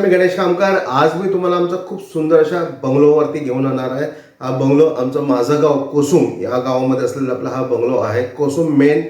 नमस्कार मी गणेश कामकार. आज मी तुम्हाला आमचा खूप सुंदर अशा बंगलोवरती घेऊन येणार आहे. हा बंगलो आमचं माझं गाव कोसुम या गावामध्ये असलेला आपला हा बंगलो आहे. कोसुम मेन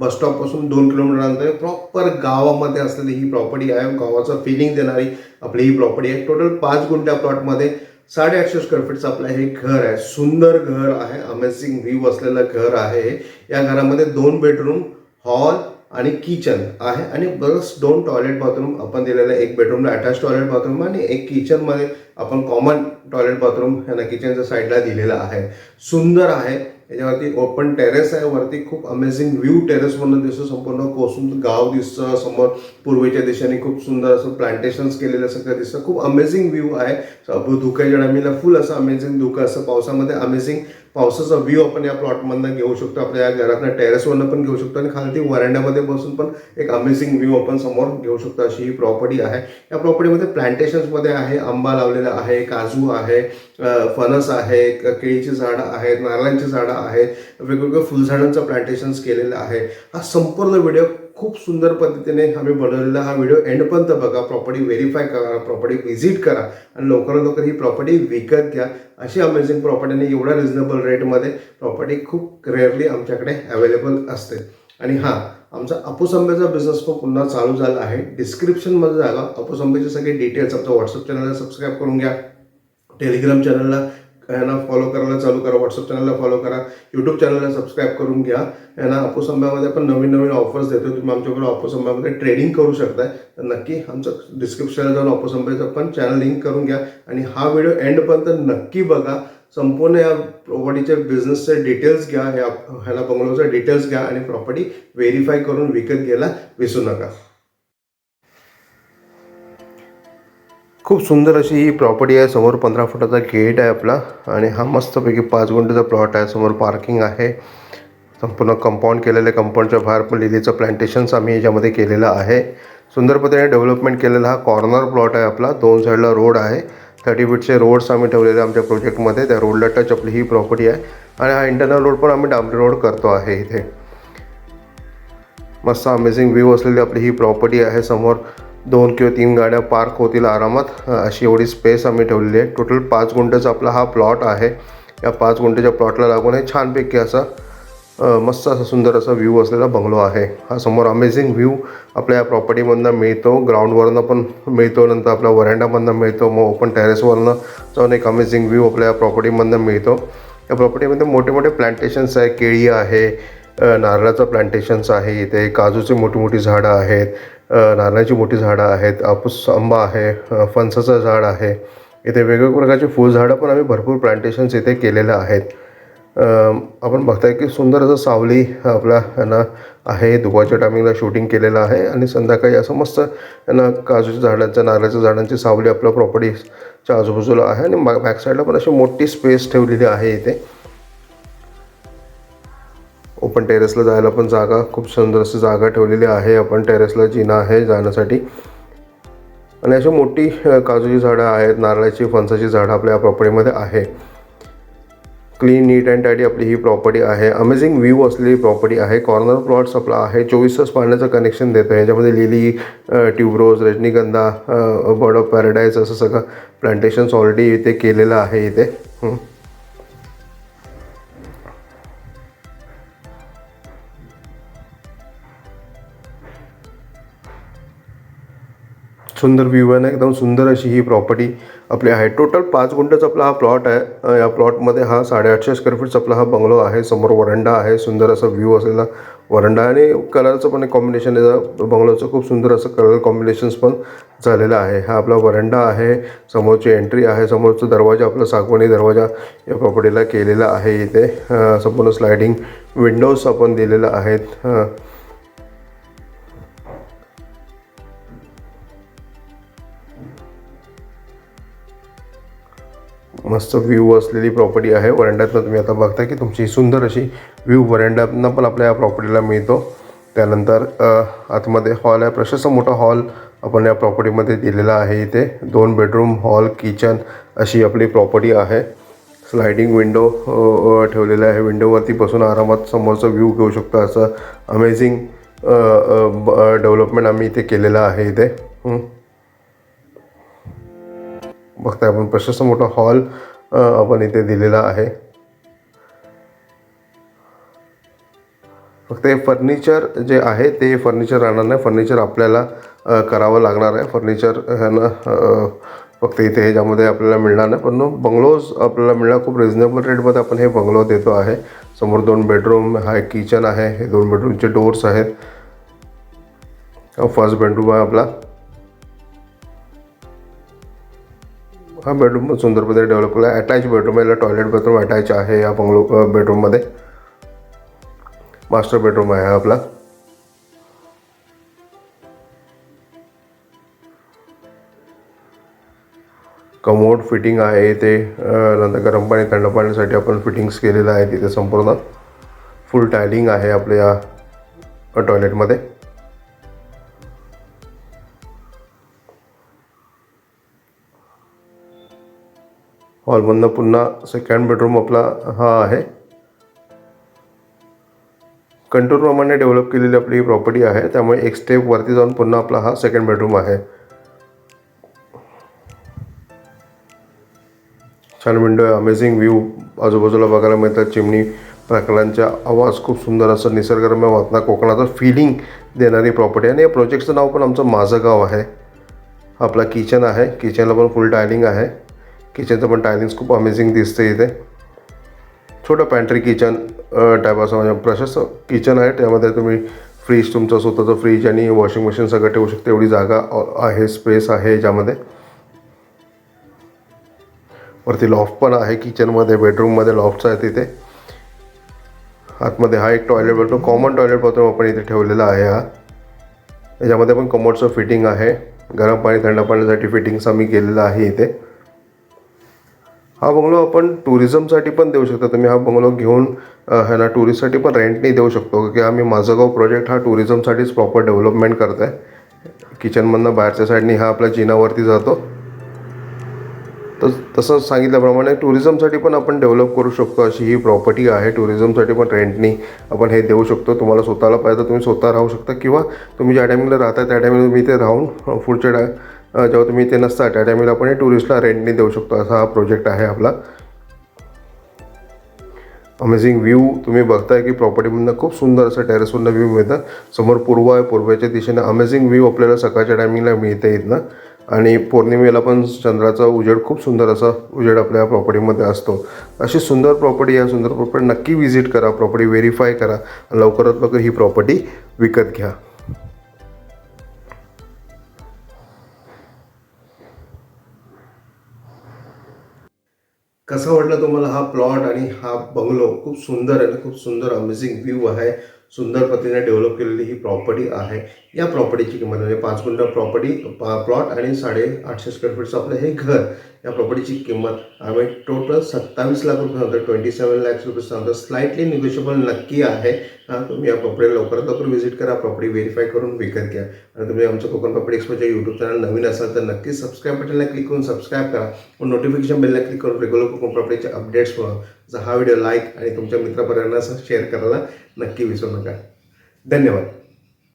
बस स्टॉपपासून दोन किलोमीटर अंतर. प्रॉपर गावामध्ये असलेली ही प्रॉपर्टी आहे. गावाचं फिलिंग देणारी आपली ही प्रॉपर्टी आहे. टोटल पाच गुंठ्या प्लॉटमध्ये साडेआठशे स्क्वेअर फीटचं आपलं हे घर आहे. सुंदर घर आहे. अमेझिंग व्ह्यू असलेलं घर आहे. या घरामध्ये दोन बेडरूम हॉल आणि किचन आहे आणि बरंच दोन टॉयलेट बाथरूम आपण दिलेलं आहे. एक बेडरूमला अटॅच टॉयलेट बाथरूम आणि एक किचनमध्ये आपण कॉमन टॉयलेट बाथरूम ह्याला किचनच्या साईडला दिलेला आहे. सुंदर आहे. याच्यावरती ओपन टेरेस आहे. वरती खूप अमेझिंग व्ह्यू टेरेसमधून दिसतो. संपूर्ण कोसून गाव दिसतं. समोर पूर्वेच्या दिशेने खूप सुंदर असं प्लांटेशन्स केलेलं सगळं दिसतं. खूप अमेझिंग व्ह्यू आहे. स- धुक्याच्या टायमिंगला फुल असं अमेझिंग धुकं असं पावसामध्ये अमेझिंग पावसाचा व्ह्यू आपण या प्लॉटमधनं घेऊ शकतो. आपल्या या घरातनं टेरेसवरनं पण घेऊ शकतो आणि खालती वरांड्यामध्ये बसून पण एक अमेझिंग व्ह्यू आपण समोर घेऊ शकतो. अशी ही प्रॉपर्टी आहे. या प्रॉपर्टीमध्ये प्लांटेशन्समध्ये आहे आंबा लावलेला आहे काजू आहे फणस आहे केळीची झाडं आहेत नारळांची झाडं आहेत वेगवेगळ्या फुलझाडांचं प्लांटेशन्स केलेलं आहे. हा संपूर्ण व्हिडिओ खूप सुंदर पद्धतीने आम्ही बनवलेला हा व्हिडिओ एंडपर्यंत बघा प्रॉपर्टी व्हेरीफाय करा प्रॉपर्टी व्हिजिट करा आणि लवकरात लवकर ही प्रॉपर्टी विकत घ्या. अशी अमेझिंग प्रॉपर्टीने एवढ्या रिझनेबल रेटमध्ये प्रॉपर्टी खूप रेअरली आमच्याकडे अवेलेबल असते. आणि हां आमचा अपूस आंब्याचा बिझनेस पण पुन्हा चालू झाला आहे. डिस्क्रिप्शनमध्ये जागा अपूस आंब्याचे सगळे डिटेल्स आमच्या व्हॉट्सअप चॅनलला सबस्क्राईब करून घ्या. टेलिग्राम चॅनलला यांना फॉलो करायला चालू करा व्हॉट्सअप चॅनलला फॉलो करा यूट्यूब चॅनलला सबस्क्राईब करून घ्या यांना अपोसंब्यामध्ये आपण नवीन नवीन ऑफर्स देतो तुम्ही आमच्याकडे अपूस आंब्यामध्ये ट्रेडिंग करू शकताय. तर नक्की आमचं डिस्क्रिप्शनला जाऊन अपूस पण चॅनल लिंक करून घ्या. आणि हा व्हिडिओ एंडपर्यंत नक्की बघा. संपूर्ण या प्रॉपर्टीच्या बिझनेसचे डिटेल्स घ्या या ह्याला बंगलोचे डिटेल्स घ्या आणि प्रॉपर्टी व्हेरीफाय करून विकत घ्यायला विसरू नका. खूप सुंदर अशी ही प्रॉपर्टी आहे. समोर पंधरा फुटाचा गेट आहे आपला. आणि हा मस्तपैकी पाच गुंठेचा प्लॉट आहे. समोर पार्किंग आहे. संपूर्ण कंपाऊंड केलेलं आहे. कंपाऊंडच्या बाहेर पण लिलीचं प्लांटेशन्स आम्ही याच्यामध्ये केलेलं आहे. सुंदर पद्धतीने डेव्हलपमेंट केलेला हा कॉर्नर प्लॉट आहे आपला. दोन साईडला रोड आहे. थर्टी फीटचे रोड्स आम्ही ठेवलेले आमच्या प्रोजेक्टमध्ये त्या रोडला टच आपली ही प्रॉपर्टी आहे. आणि हा इंटरनल रोड पण आम्ही डांबरी रोड करतो आहे इथे. मस्त अमेझिंग व्ह्यू असलेली आपली ही प्रॉपर्टी आहे. समोर दोन किंवा तीन गाड्या पार्क होतील आरामात. अशी एवढी स्पेस आम्ही ठेवलेली आहे. टोटल पाच गुंठ्याचा आपला हा प्लॉट आहे. या पाच गुंठ्याच्या प्लॉटला लागून आहे छानपैकी असा मस्त असा सुंदर असा व्ह्यू असलेला बंगलो आहे. हा समोर अमेझिंग व्ह्यू आपल्या या प्रॉपर्टीमधनं मिळतो. ग्राउंडवरनं पण मिळतो नंतर आपल्या वरांड्यामधनं मिळतो. मग ओपन टेरेसवरनं जाऊन एक अमेझिंग व्ह्यू आपल्या या प्रॉपर्टीमधनं मिळतो. या प्रॉपर्टीमध्ये मोठे मोठे प्लांटेशन्स आहे केळी आहे नारळाचं प्लांटेशन्स आहे. इथे काजूची मोठी मोठी झाडं आहेत. नारळाची मोठी झाडं आहेत आपूस आंबा आहे फणसाचं झाड आहे. इथे वेगवेगळ्या प्रकारची फुलझाडं पण आम्ही भरपूर प्लांटेशन्स इथे केलेलं आहेत. आपण बघताय की सुंदर असं सावली आपला ना आहे दुपारच्या टायमिंगला शूटिंग केलेलं आहे आणि संध्याकाळी असं मस्त यांना काजूच्या झाडांच्या नारळाच्या झाडांची सावली आपल्या प्रॉपर्टीच्या आजूबाजूला आहे आणि बॅक साईडला पण अशी मोठी स्पेस ठेवलेली आहे इथे. ओपन टेरेसला जायला पण जागा खूप सुंदर अशी जागा ठेवलेली आहे. आपण टेरेसला जिना आहे जाण्यासाठी. आणि अशी मोठी काजूची झाडं आहेत. नारळाची फणसाची झाडं आपल्या या प्रॉपर्टीमध्ये आहे. क्लीन नीट अँड टायडी आपली ही प्रॉपर्टी आहे. अमेझिंग व्ह्यू असलेली प्रॉपर्टी आहे. कॉर्नर प्लॉट्स आपला आहे. चोवीस तास पाण्याचं कनेक्शन देतो याच्यामध्ये लिली ट्यूबरोज रजनीगंधा बर्ड ऑफ पॅराडाईज असं सगळं प्लांटेशन्स ऑलरेडी इथे केलेलं आहे इथे. सुंदर व्ह्यू आहे ना एकदम सुंदर अशी ही प्रॉपर्टी आपली आहे. टोटल पाच गुंठ्याचा आपला हा प्लॉट आहे. या प्लॉटमध्ये हा साडेआठशे स्क्वेअर फीटचा आपला हा बंगलो आहे. समोर वरंडा आहे. सुंदर असा व्ह्यू असलेला वरंडा आणि कलरचं पण एक कॉम्बिनेशन आहे. बंगलोचं खूप सुंदर असं कलर कॉम्बिनेशन्स पण झालेलं आहे. हा आपला वरंडा आहे. समोरची एंट्री आहे. समोरचा दरवाजा आपला सागवानी दरवाजा या प्रॉपर्टीला केलेला आहे इथे. संपूर्ण स्लायडिंग विंडोज आपण दिलेल्या आहेत. मस्त व्ह्यू असलेली प्रॉपर्टी आहे. वरंड्यातनं तुम्ही आता बघता की तुमची सुंदर अशी व्ह्यू वरंड्यातनं पण आपल्या या प्रॉपर्टीला मिळतो. त्यानंतर आतमध्ये हॉल आहे. प्रशस्त मोठा हॉल आपण या प्रॉपर्टीमध्ये दिलेला आहे इथे. दोन बेडरूम हॉल किचन अशी आपली प्रॉपर्टी आहे. स्लायडिंग विंडो ठेवलेला आहे. विंडोवरती बसून आरामात समोरचा व्ह्यू घेऊ शकतो. असं अमेझिंग डेव्हलपमेंट आम्ही इथे केलेलं आहे इथे. बघताय आपण. प्रशस्त मोठा हॉल आपण इथे दिलेला आहे. फक्त हे फर्निचर जे आहे ते फर्निचर राहणार नाही. फर्निचर आपल्याला करावं लागणार आहे. फर्निचर ह्यानं फक्त इथे ह्याच्यामध्ये आपल्याला मिळणार नाही. पण बंगलोज आपल्याला मिळणार. खूप रिझनेबल रेटमध्ये आपण हे बंगलो देतो आहे. समोर दोन बेडरूम हा एक किचन आहे. हे दोन बेडरूमचे डोर्स आहेत. फर्स्ट बेडरूम आहे आपला. हा बेडरूम पण सुंदर पद्धतीने डेव्हलप केला आहे. अटॅच बेडरूम आहे टॉयलेट बाथरूम अटॅच आहे या बंगलो बेडरूममध्ये मास्टर बेडरूम आहे आपला. कमोड फिटिंग आहे ते नंतर गरम पाणी थंड पाण्यासाठी आपण फिटिंग्स केलेलं आहे तिथे संपूर्ण. फुल टायलिंग आहे आपल्या या टॉयलेटमध्ये हॉलमधनं पुन्हा सेकंड बेडरूम आपला हा आहे. कंटूरप्रमाणे डेव्हलप केलेली आपली ही प्रॉपर्टी आहे. त्यामुळे एक स्टेप वरती जाऊन पुन्हा आपला हा सेकंड बेडरूम आहे. छान विंडो आहे अमेझिंग व्ह्यू आजूबाजूला बघायला मिळतात चिमणी प्रकारांचा आवाज खूप सुंदर असं निसर्गरम्य वातना कोकणाचं फिलिंग देणारी प्रॉपर्टी आहे. आणि या प्रोजेक्टचं नाव पण आमचं माझं गाव आहे. आपला किचन आहे. किचनला पण फुल टायलिंग आहे. किचनचं पण टायलिंग्स खूप अमेझिंग दिसते इथे. छोटं पॅन्ट्री किचन टाईप असं म्हणजे प्रशस्त किचन आहे. त्यामध्ये तुम्ही फ्रीज तुमचं स्वतःचं फ्रीज आणि वॉशिंग मशीन सगळं ठेवू शकते. एवढी जागा आहे स्पेस आहे याच्यामध्ये. वरती लॉफ्ट पण आहे किचनमध्ये बेडरूममध्ये लॉफ्ट्स आहे तिथे आतमध्ये हा एक toilet bathroom common toilet bathroom आपण इथे ठेवलेला आहे हा. याच्यामध्ये पण कमोडचं फिटिंग आहे. गरम पाणी थंड पाण्यासाठी फिटिंग्स आम्ही केलेलं आहे इथे. हा बंगलो आपण टुरिझमसाठी पण देऊ शकता. तुम्ही हा बंगलो घेऊन ह्याला टुरिस्टसाठी पण रेंटनी देऊ शकतो. की आम्ही माझं गाव प्रोजेक्ट हा टुरिझमसाठीच प्रॉपर डेव्हलपमेंट करत आहे किचनमधनं बाहेरच्या साईडनी हा आपल्या जिनावरती जातो. तर तसं सांगितल्याप्रमाणे टुरिझमसाठी पण आपण डेव्हलप करू शकतो. अशी ही प्रॉपर्टी आहे. टुरिझमसाठी पण रेंटनी आपण हे देऊ शकतो. तुम्हाला स्वतःला पाहिजे तर तुम्ही स्वतः राहू शकता. किंवा तुम्ही ज्या टायमिंगला राहता त्या टायमिंगला तुम्ही इथे राहून पुढच्या टाय जेव्हा तुम्ही इथे नसता त्या टायमिंगला आपण हे टुरिस्टला रेंटने देऊ शकतो. असा हा प्रोजेक्ट आहे आपला. अमेझिंग व्ह्यू तुम्ही बघताय की प्रॉपर्टीमधनं खूप सुंदर असं टेरेसवरनं व्ह्यू मिळतं. समोर पूर्व आहे पूर्वेच्या दिशेने अमेझिंग व्ह्यू आपल्याला सकाळच्या टायमिंगला मिळते इथनं. आणि पौर्णिमेला पण चंद्राचा उजेड खूप सुंदर असा उजेड आपल्या प्रॉपर्टीमध्ये असतो. अशी सुंदर प्रॉपर्टी या सुंदर प्रॉपर्टी नक्की व्हिजिट करा. प्रॉपर्टी व्हेरीफाय करा. लवकरात लवकर ही प्रॉपर्टी विकत घ्या. कसा वाटला तुम्हाला हा प्लॉट आणि हा बंगलो? खूप सुंदर आणि खूप सुंदर अमेझिंग व्ह्यू आहे. सुंदर पद्धतीने डेव्हलप केलेली ही प्रॉपर्टी आहे. या प्रॉपर्टीची किंमत म्हणजे पाच गुंठ प्रॉपर्टी प्लॉट आणि साडे आठशे स्क्वेअर फीटचं आपलं हे घर. या प्रॉपर्टीची किंमत आम्ही टोटल सत्तावीस लाख रुपये सांगतो ट्वेंटी सेवन लॅक्स रुपये सांगतो स्लाइटली निगोशिएबल नक्की आहे. तुम्ही या प्रॉपर्टी लवकरात लवकर व्हिजिट करा प्रॉपर्टी व्हेरीफाय करून विकत घ्या. आणि तुम्ही आमचं कोकण प्रॉपर्टी एक्सपोच्या यूट्यूब चॅनल नवीन असाल तर नक्की सबस्क्राईब बटनला क्लिक करून सबस्क्राईब करा. व नोटिफिकेशन बेलला क्लिक करून रेग्युलर कोकण प्रॉपर्टीचे अपडेट्स मिळवा जर हा व्हिडिओ लाईक आणि तुमच्या मित्रपर्यंत शेअर करायला नक्की विसरू नका. धन्यवाद.